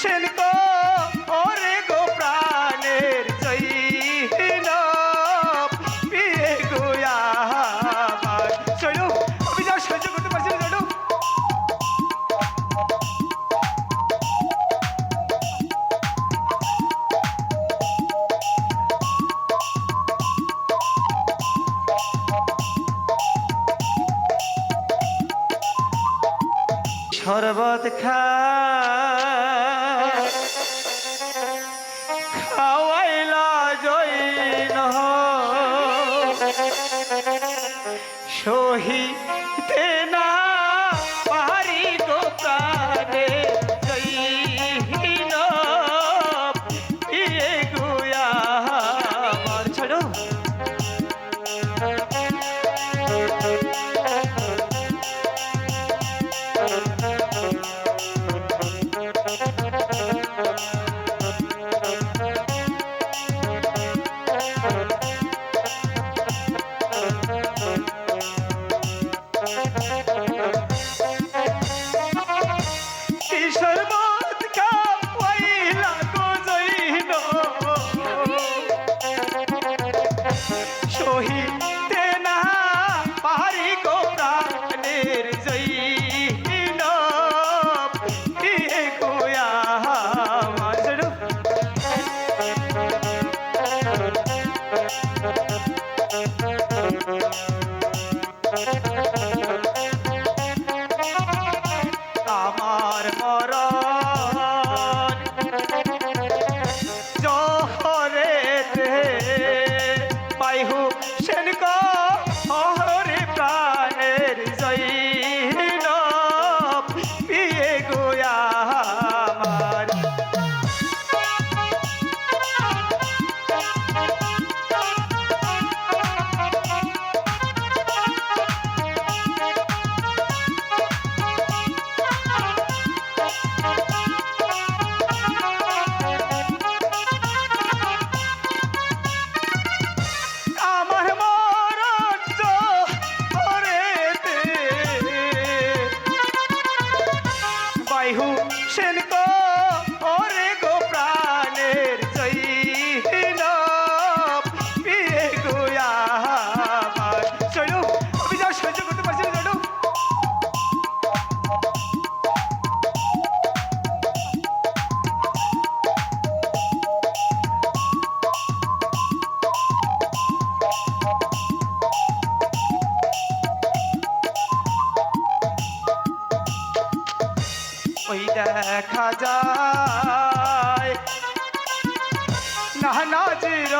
সেন গো ওরে গো প্রাণের জৈন বিয়ে গো আমার। চলো আমি যা সহ্য খা। সহিতে সহিতে বাইহু সেন ওরে গো প্রাণের জৈন পিয়ে গোয়া ওই দেখা যায়। নানা নাজির